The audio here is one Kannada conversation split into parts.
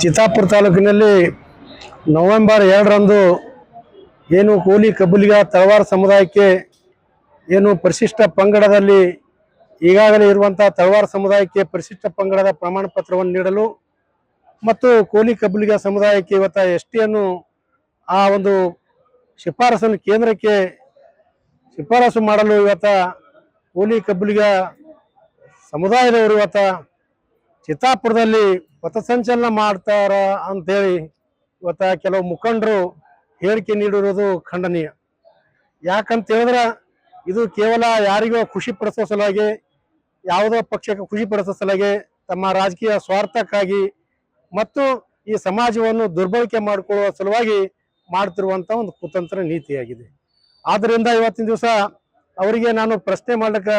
ಚಿತ್ತಾಪುರ ತಾಲೂಕಿನಲ್ಲಿ ನವೆಂಬರ್ ಎರಡರಂದು ಏನು ಕೂಲಿ ಕಬ್ಬುಲಿಗ ತಳವಾರ ಸಮುದಾಯಕ್ಕೆ ಏನು ಪರಿಶಿಷ್ಟ ಪಂಗಡದಲ್ಲಿ ಈಗಾಗಲೇ ಇರುವಂಥ ತಳವಾರ ಸಮುದಾಯಕ್ಕೆ ಪರಿಶಿಷ್ಟ ಪಂಗಡದ ಪ್ರಮಾಣ ಪತ್ರವನ್ನು ನೀಡಲು ಮತ್ತು ಕೂಲಿ ಕಬ್ಬುಲಿಗ ಸಮುದಾಯಕ್ಕೆ ಇವತ್ತ ಎಸ್ ಟಿಯನ್ನು ಆ ಒಂದು ಶಿಫಾರಸನ್ನು ಕೇಂದ್ರಕ್ಕೆ ಶಿಫಾರಸು ಮಾಡಲು ಇವತ್ತ ಕೂಲಿ ಕಬ್ಬುಲಿಗ ಸಮುದಾಯದವರು ಇವತ್ತ ಚಿತ್ತಾಪುರದಲ್ಲಿ ಪಥಸಂಚಲನ ಮಾಡ್ತಾರ ಅಂತೇಳಿ ಇವತ್ತ ಕೆಲವು ಮುಖಂಡರು ಹೇಳಿಕೆ ನೀಡಿರೋದು ಖಂಡನೀಯ. ಯಾಕಂತ ಹೇಳಿದ್ರೆ ಇದು ಕೇವಲ ಯಾರಿಗೋ ಖುಷಿ ಪಡಿಸೋ ಸಲುವಾಗಿ, ಯಾವುದೋ ಪಕ್ಷಕ್ಕೆ ಖುಷಿ ಪಡಿಸೋ ಸಲುವಾಗಿ ತಮ್ಮ ರಾಜಕೀಯ ಸ್ವಾರ್ಥಕ್ಕಾಗಿ ಮತ್ತು ಈ ಸಮಾಜವನ್ನು ದುರ್ಬಳಕೆ ಮಾಡಿಕೊಳ್ಳುವ ಸಲುವಾಗಿ ಮಾಡ್ತಿರುವಂಥ ಒಂದು ಕುತಂತ್ರ ನೀತಿಯಾಗಿದೆ. ಆದ್ದರಿಂದ ಇವತ್ತಿನ ದಿವಸ ಅವರಿಗೆ ನಾನು ಪ್ರಶ್ನೆ ಮಾಡ್ಲಿಕ್ಕೆ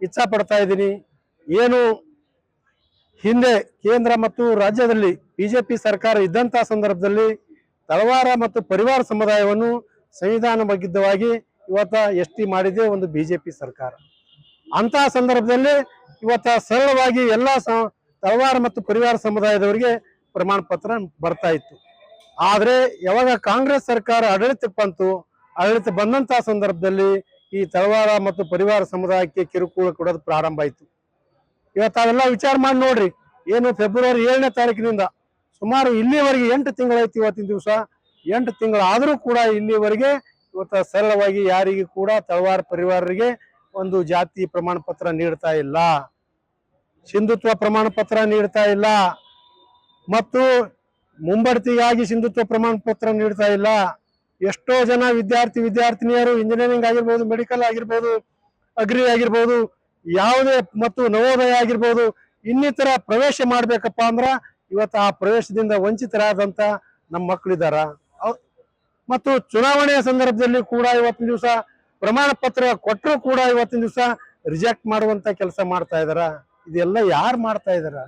ಇಚ್ಛಾ ಪಡ್ತಾ ಇದ್ದೀನಿ. ಏನು ಹಿಂದೆ ಕೇಂದ್ರ ಮತ್ತು ರಾಜ್ಯದಲ್ಲಿ ಬಿಜೆಪಿ ಸರ್ಕಾರ ಇದ್ದಂತ ಸಂದರ್ಭದಲ್ಲಿ ತಳವಾರ ಮತ್ತು ಪರಿವಾರ ಸಮುದಾಯವನ್ನು ಸಂವಿಧಾನಬದ್ಧವಾಗಿ ಇವತ್ತ ಎಸ್ ಟಿ ಮಾಡಿದೆ ಒಂದು ಬಿಜೆಪಿ ಸರ್ಕಾರ. ಅಂತಹ ಸಂದರ್ಭದಲ್ಲಿ ಇವತ್ತ ಸರಳವಾಗಿ ಎಲ್ಲ ತಳವಾರ ಮತ್ತು ಪರಿವಾರ ಸಮುದಾಯದವರಿಗೆ ಪ್ರಮಾಣ ಪತ್ರ ಬರ್ತಾ ಇತ್ತು. ಆದರೆ ಯಾವಾಗ ಕಾಂಗ್ರೆಸ್ ಸರ್ಕಾರ ಆಡಳಿತಕ್ಕೆ ಬಂತು, ಆಡಳಿತ ಬಂದಂತಹ ಸಂದರ್ಭದಲ್ಲಿ ಈ ತಳವಾರ ಮತ್ತು ಪರಿವಾರ ಸಮುದಾಯಕ್ಕೆ ಕಿರುಕುಳ ಕೊಡೋದು ಪ್ರಾರಂಭ ಆಯ್ತು. ಇವತ್ತು ಅವೆಲ್ಲ ವಿಚಾರ ಮಾಡಿ ನೋಡ್ರಿ. ಏನು ಫೆಬ್ರವರಿ ಏಳನೇ ತಾರೀಕಿನಿಂದ ಸುಮಾರು ಇಲ್ಲಿವರೆಗೆ ಎಂಟು ತಿಂಗಳಾಯ್ತು ಇವತ್ತಿನ ದಿವಸ. ಎಂಟು ತಿಂಗಳಾದರೂ ಕೂಡ ಇಲ್ಲಿವರೆಗೆ ಇವತ್ತು ಸರಳವಾಗಿ ಯಾರಿಗೂ ಕೂಡ ತಳವಾರ ಪರಿವಾರರಿಗೆ ಒಂದು ಜಾತಿ ಪ್ರಮಾಣ ಪತ್ರ ನೀಡ್ತಾ ಇಲ್ಲ. ಸಿಂಧುತ್ವ ಪ್ರಮಾಣ ಪತ್ರ ನೀಡ್ತಾ ಇಲ್ಲ. ಮತ್ತು ಮುಂಬಡ್ತಿಗಾಗಿ ಸಿಂಧುತ್ವ ಪ್ರಮಾಣ ಪತ್ರ ನೀಡ್ತಾ ಇಲ್ಲ. ಎಷ್ಟೋ ಜನ ವಿದ್ಯಾರ್ಥಿ, ವಿದ್ಯಾರ್ಥಿನಿಯರು ಇಂಜಿನಿಯರಿಂಗ್ ಆಗಿರ್ಬೋದು ಮೆಡಿಕಲ್ ಆಗಿರ್ಬೋದು ಅಗ್ರಿ ಆಗಿರ್ಬೋದು ಯಾವುದೇ ಮತ್ತು ನವೋದಯ ಆಗಿರ್ಬೋದು, ಇನ್ನಿತರ ಪ್ರವೇಶ ಮಾಡ್ಬೇಕಪ್ಪ ಅಂದ್ರ ಇವತ್ತು ಆ ಪ್ರವೇಶದಿಂದ ವಂಚಿತರಾದಂತ ನಮ್ಮ ಮಕ್ಕಳಿದಾರ ಅವ್- ಮತ್ತು ಚುನಾವಣೆಯ ಸಂದರ್ಭದಲ್ಲಿ ಕೂಡ ಇವತ್ತಿನ ದಿವಸ ಪ್ರಮಾಣ ಪತ್ರ ಕೊಟ್ಟರು ಕೂಡ ಇವತ್ತಿನ ದಿವಸ ರಿಜೆಕ್ಟ್ ಮಾಡುವಂತ ಕೆಲಸ ಮಾಡ್ತಾ ಇದಾರ ಇದೆಲ್ಲ ಯಾರು ಮಾಡ್ತಾ ಇದಾರ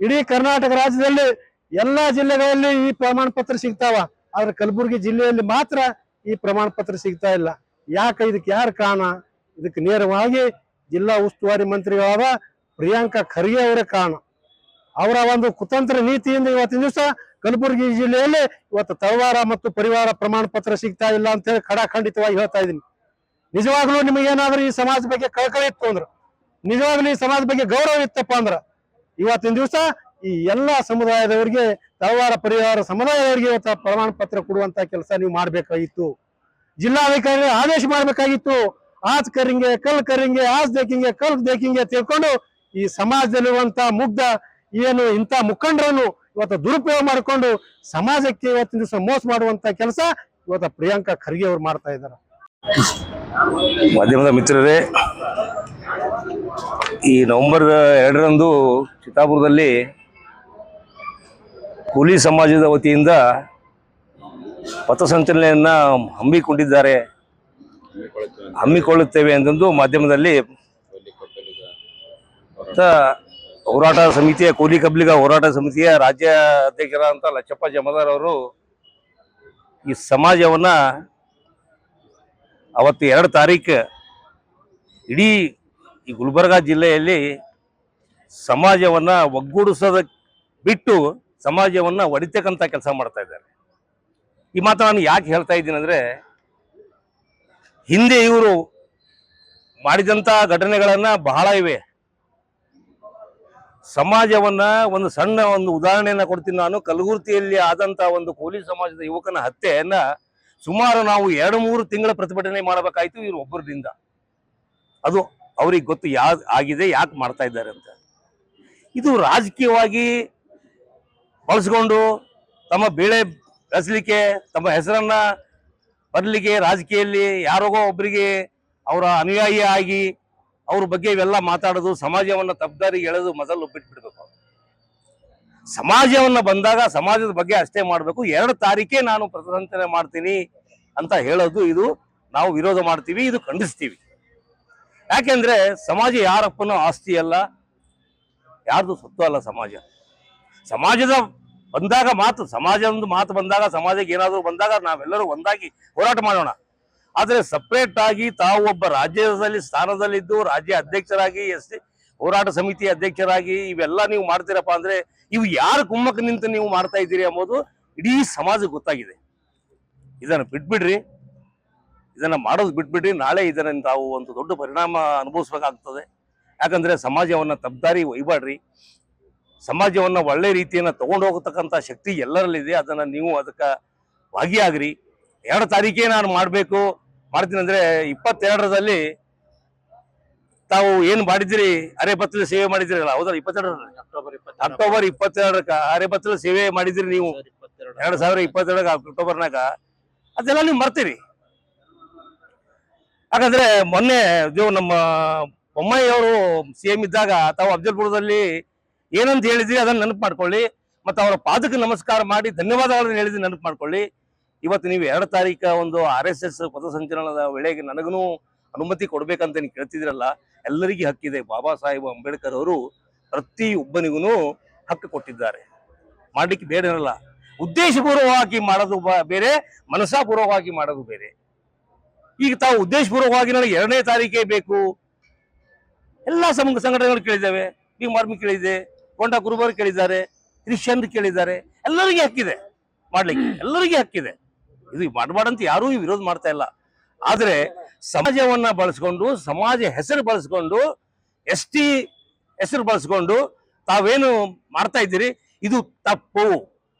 ಇಡೀ ಕರ್ನಾಟಕ ರಾಜ್ಯದಲ್ಲಿ ಎಲ್ಲಾ ಜಿಲ್ಲೆಗಳಲ್ಲಿ ಈ ಪ್ರಮಾಣ ಪತ್ರ ಸಿಗ್ತಾವ. ಆದ್ರೆ ಕಲಬುರಗಿ ಜಿಲ್ಲೆಯಲ್ಲಿ ಮಾತ್ರ ಈ ಪ್ರಮಾಣ ಪತ್ರ ಸಿಗ್ತಾ ಇಲ್ಲ. ಯಾಕೆ? ಇದಕ್ಕೆ ಯಾರು ಕಾರಣ? ಇದಕ್ಕೆ ನೇರವಾಗಿ ಜಿಲ್ಲಾ ಉಸ್ತುವಾರಿ ಮಂತ್ರಿಗಳಾದ ಪ್ರಿಯಾಂಕಾ ಖರ್ಗೆ ಅವರೇ ಕಾರಣ. ಅವರ ಒಂದು ಕುತಂತ್ರ ನೀತಿಯಿಂದ ಇವತ್ತಿನ ದಿವಸ ಕಲಬುರಗಿ ಜಿಲ್ಲೆಯಲ್ಲಿ ಇವತ್ತು ತಳವಾರ ಮತ್ತು ಪರಿವಾರ ಪ್ರಮಾಣ ಪತ್ರ ಸಿಗ್ತಾ ಇಲ್ಲ ಅಂತ ಹೇಳಿ ಖಡಾಖಂಡಿತವಾಗಿ ಹೇಳ್ತಾ ಇದ್ದೀನಿ. ನಿಜವಾಗ್ಲೂ ನಿಮಗೇನಾದ್ರೂ ಈ ಸಮಾಜ ಬಗ್ಗೆ ಕಳಕಳಿ ಇತ್ತು ಅಂದ್ರೆ, ನಿಜವಾಗ್ಲೂ ಈ ಸಮಾಜ ಬಗ್ಗೆ ಗೌರವ ಇತ್ತಪ್ಪ ಅಂದ್ರ, ಇವತ್ತಿನ ದಿವಸ ಈ ಎಲ್ಲಾ ಸಮುದಾಯದವರಿಗೆ, ತಳವಾರ ಪರಿವಾರ ಸಮುದಾಯದವರಿಗೆ ಇವತ್ತು ಪ್ರಮಾಣ ಪತ್ರ ಕೊಡುವಂತ ಕೆಲಸ ನೀವು ಮಾಡಬೇಕಾಗಿತ್ತು. ಜಿಲ್ಲಾಧಿಕಾರಿ ಆದೇಶ ಮಾಡ್ಬೇಕಾಗಿತ್ತು. ಆಜ್ ಕರಿಂಗೆ, ಕಲ್ ಕರಿಂಗೆ ಆಜ್ ದೇಕಿಂಗೆ ಕಲ್ ದೇಕಿಂಗೆ ತಿಳ್ಕೊಂಡು ಈ ಸಮಾಜದಲ್ಲಿರುವಂತ ಮುಗ್ಧ ಏನು ಇಂಥ ಮುಖಂಡರನ್ನು ಇವತ್ತು ದುರುಪಯೋಗ ಮಾಡಿಕೊಂಡು ಸಮಾಜಕ್ಕೆ ಇವತ್ತಿನ ದಿವಸ ಮೋಸ ಮಾಡುವಂತ ಕೆಲಸ ಇವತ್ತು ಪ್ರಿಯಾಂಕಾ ಖರ್ಗೆ ಅವರು ಮಾಡ್ತಾ ಇದ್ದಾರೆ. ಮಾಧ್ಯಮದ ಮಿತ್ರರೇ, ಈ ನವೆಂಬರ್ ಎರಡರಂದು ಚಿತ್ತಾಪುರದಲ್ಲಿ ಕೂಲಿ ಸಮಾಜದ ವತಿಯಿಂದ ಪಥಸಂಚಲನೆಯನ್ನು ಹಮ್ಮಿಕೊಂಡಿದ್ದಾರೆ ಹಮ್ಮಿಕೊಳ್ಳುತ್ತೇವೆ ಎಂದೊಂದು ಮಾಧ್ಯಮದಲ್ಲಿ ಹೋರಾಟ ಸಮಿತಿಯ ಕೂಲಿ ಕಬ್ಲಿಗ ಹೋರಾಟ ಸಮಿತಿಯ ರಾಜ್ಯ ಅಧ್ಯಕ್ಷರಾದಂಥ ಲಕ್ಷಪ್ಪ ಜಮದಾರ್ ಅವರು ಈ ಸಮಾಜವನ್ನ ಅವತ್ತು ಎರಡು ತಾರೀಕು ಇಡೀ ಈ ಗುಲ್ಬರ್ಗ ಜಿಲ್ಲೆಯಲ್ಲಿ ಸಮಾಜವನ್ನ ಒಗ್ಗೂಡಿಸೋದ ಬಿಟ್ಟು ಸಮಾಜವನ್ನ ಒಡಿತಕ್ಕಂಥ ಕೆಲಸ ಮಾಡ್ತಾ ಇದ್ದಾರೆ. ಈ ಮಾತು ನಾನು ಯಾಕೆ ಹೇಳ್ತಾ ಇದ್ದೀನಿ ಅಂದ್ರೆ ಹಿಂದೆ ಇವರು ಮಾಡಿದಂತ ಘಟನೆಗಳನ್ನ ಬಹಳ ಇವೆ. ಸಮಾಜವನ್ನ ಒಂದು ಸಣ್ಣ ಒಂದು ಉದಾಹರಣೆಯನ್ನ ಕೊಡ್ತೀನಿ ನಾನು. ಕಲಬುರ್ತಿಯಲ್ಲಿ ಆದಂತ ಒಂದು ಕೋಲಿ ಸಮಾಜದ ಯುವಕನ ಹತ್ಯೆಯನ್ನ ಸುಮಾರು ನಾವು ಎರಡು ಮೂರು ತಿಂಗಳ ಪ್ರತಿಭಟನೆ ಮಾಡಬೇಕಾಯ್ತು ಇವ್ರು ಒಬ್ಬರಿಂದ. ಅದು ಅವ್ರಿಗೆ ಗೊತ್ತು ಯಾ ಆಗಿದೆ, ಯಾಕೆ ಮಾಡ್ತಾ ಇದ್ದಾರೆ ಅಂತ. ಇದು ರಾಜಕೀಯವಾಗಿ ಬಳಸ್ಕೊಂಡು ತಮ್ಮ ಬೇಳೆ ಬೆಳೆಸಲಿಕ್ಕೆ ತಮ್ಮ ಹೆಸರನ್ನ ಬರಲಿಕ್ಕೆ ರಾಜಕೀಯಲ್ಲಿ ಯಾರಿಗೋ ಒಬ್ಬರಿಗೆ ಅವರ ಅನುಯಾಯಿ ಆಗಿ ಅವ್ರ ಬಗ್ಗೆ ಇವೆಲ್ಲ ಮಾತಾಡೋದು, ಸಮಾಜವನ್ನು ತಪ್ಪದಾರಿಗೆ ಎಳೆದು ಮೊದಲು ಬಿಟ್ಬಿಡ್ಬೇಕು. ಸಮಾಜವನ್ನ ಬಂದಾಗ ಸಮಾಜದ ಬಗ್ಗೆ ಅಷ್ಟೇ ಮಾಡಬೇಕು. ಎರಡು ತಾರೀಕೆ ನಾನು ಪ್ರತಿಭಟನೆ ಮಾಡ್ತೀನಿ ಅಂತ ಹೇಳೋದು ಇದು. ನಾವು ವಿರೋಧ ಮಾಡ್ತೀವಿ, ಇದು ಖಂಡಿಸ್ತೀವಿ. ಯಾಕೆಂದ್ರೆ ಸಮಾಜ ಯಾರಪ್ಪನೂ ಆಸ್ತಿ ಅಲ್ಲ, ಯಾರ್ದು ಸೊತ್ತು ಅಲ್ಲ ಸಮಾಜ. ಸಮಾಜದ ಬಂದಾಗ ಮಾತು ಸಮಾಜ ಒಂದು ಮಾತು ಬಂದಾಗ, ಸಮಾಜಕ್ಕೆ ಏನಾದರೂ ಬಂದಾಗ ನಾವೆಲ್ಲರೂ ಒಂದಾಗಿ ಹೋರಾಟ ಮಾಡೋಣ. ಆದರೆ ಸಪ್ರೇಟ್ ಆಗಿ ತಾವು ಒಬ್ಬ ರಾಜ್ಯದಲ್ಲಿ, ಸ್ಥಾನದಲ್ಲಿದ್ದು ರಾಜ್ಯ ಅಧ್ಯಕ್ಷರಾಗಿ, ಎಸ್ ಹೋರಾಟ ಸಮಿತಿ ಅಧ್ಯಕ್ಷರಾಗಿ ಇವೆಲ್ಲ ನೀವು ಮಾಡ್ತೀರಪ್ಪ ಅಂದ್ರೆ ಇವು ಯಾರು ಕುಮ್ಮಕ್ಕೆ ನಿಂತು ನೀವು ಮಾಡ್ತಾ ಇದ್ದೀರಿ ಎಂಬುದು ಇಡೀ ಸಮಾಜಕ್ಕೆ ಗೊತ್ತಾಗಿದೆ. ಇದನ್ನು ಬಿಟ್ಬಿಡ್ರಿ. ಇದನ್ನ ಮಾಡೋದು ಬಿಟ್ಬಿಡ್ರಿ. ನಾಳೆ ಇದನ್ನು ತಾವು ಒಂದು ದೊಡ್ಡ ಪರಿಣಾಮ ಅನುಭವಿಸ್ಬೇಕಾಗ್ತದೆ. ಯಾಕಂದ್ರೆ ಸಮಾಜವನ್ನು ತಬ್ದಾರಿ ಒಯ್ಬಾಡ್ರಿ ಸಮಾಜವನ್ನ ಒಳ್ಳೆ ರೀತಿಯನ್ನ ತಗೊಂಡು ಹೋಗತಕ್ಕಂತ ಶಕ್ತಿ ಎಲ್ಲರಲ್ಲಿದೆ. ಅದನ್ನ ನೀವು ಅದಕ್ಕೆ ಭಾಗಿಯಾಗ್ರಿ. ಎರಡು ತಾರೀಕೇ ನಾನು ಮಾಡಬೇಕು. ಮಾಡ್ತೀನಿ ಅಂದರೆ ಇಪ್ಪತ್ತೆರಡರಲ್ಲಿ ತಾವು ಏನು ಮಾಡಿದಿರಿ ಅರೆ ಬತ್ತಲ ಸೇವೆ ಮಾಡಿದ್ರಲ್ಲ ಹೌದಾ ಇಪ್ಪತ್ತೆರಡರಲ್ಲಿ? ಅಕ್ಟೋಬರ್ ಅಕ್ಟೋಬರ್ ಇಪ್ಪತ್ತೆರಡಕ್ಕ ಅರೆ ಬತ್ತಲ ಸೇವೆ ಮಾಡಿದಿರಿ ನೀವು. ಎರಡು ಸಾವಿರ ಇಪ್ಪತ್ತೆರಡಕ್ಕ. ಅಕ್ಟೋಬರ್ನಾಗ. ಅದೆಲ್ಲ ನೀವು ಮರ್ತೀರಿ. ಹಾಗಾದ್ರೆ ಮೊನ್ನೆ ಇದು ನಮ್ಮ ಬೊಮ್ಮಾಯಿ ಅವರು ಸಿ ಎಂ ಇದ್ದಾಗ ತಾವು ಅಫ್ಜಲ್ಪುರದಲ್ಲಿ ಏನಂತ ಹೇಳಿದ್ರಿ ಅದನ್ನ ನೆನಪು ಮಾಡ್ಕೊಳ್ಳಿ. ಮತ್ತು ಅವರ ಪಾದಕ್ಕೆ ನಮಸ್ಕಾರ ಮಾಡಿ ಧನ್ಯವಾದಗಳನ್ನು ಹೇಳಿದ್ರಿ ನೆನಪು ಮಾಡ್ಕೊಳ್ಳಿ. ಇವತ್ತು ನೀವು ಎರಡು ತಾರೀಕ ಒಂದು ಆರ್ ಎಸ್ ಎಸ್ ಪಥಸಂಚಲನದ ವೇಳೆಗೆ ನನಗೂ ಅನುಮತಿ ಕೊಡ್ಬೇಕಂತ ನೀವು ಕೇಳ್ತಿದ್ರಲ್ಲ, ಎಲ್ಲರಿಗೂ ಹಕ್ಕಿದೆ ಬಾಬಾ ಸಾಹೇಬ್ ಅಂಬೇಡ್ಕರ್ ಅವರು ಪ್ರತಿ ಒಬ್ಬನಿಗೂ ಹಕ್ಕು ಕೊಟ್ಟಿದ್ದಾರೆ. ಮಾಡ್ಲಿಕ್ಕೆ ಬೇರೆ ಇರಲ್ಲ. ಉದ್ದೇಶಪೂರ್ವಕವಾಗಿ ಮಾಡೋದು ಬೇರೆ ಮನಸಾಪೂರ್ವಕವಾಗಿ ಮಾಡೋದು ಬೇರೆ. ಈಗ ತಾವು ಉದ್ದೇಶಪೂರ್ವಕವಾಗಿ ನನಗೆ ಎರಡನೇ ತಾರೀಕೇ ಬೇಕು. ಎಲ್ಲ ಸಂಘ ಸಂಘಟನೆಗಳು ಕೇಳಿದ್ದಾವೆ. ನೀವು ಮಾರ್ಮಿ ಕೇಳಿದೆ ಕೊಂಡ ಕುರುಬರು ಕೇಳಿದ್ದಾರೆ ಕ್ರಿಶ್ಚಿಯನ್ ಕೇಳಿದ್ದಾರೆ, ಎಲ್ಲರಿಗೆ ಹಕ್ಕಿದೆ, ಮಾಡ್ಲಿಕ್ಕೆ, ಎಲ್ಲರಿಗೆ ಹಕ್ಕಿದೆ. ಇದು ಮಾಡಬಾರ್ದಂತ ಯಾರೂ ವಿರೋಧ ಮಾಡ್ತಾ ಇಲ್ಲ. ಆದರೆ ಸಮಾಜವನ್ನ ಬಳಸ್ಕೊಂಡು, ಸಮಾಜ ಹೆಸರು ಬಳಸ್ಕೊಂಡು, ಎಸ್ ಟಿ ಹೆಸರು ಬಳಸ್ಕೊಂಡು ತಾವೇನು ಮಾಡ್ತಾ ಇದ್ದೀರಿ? ಇದು ತಪ್ಪು.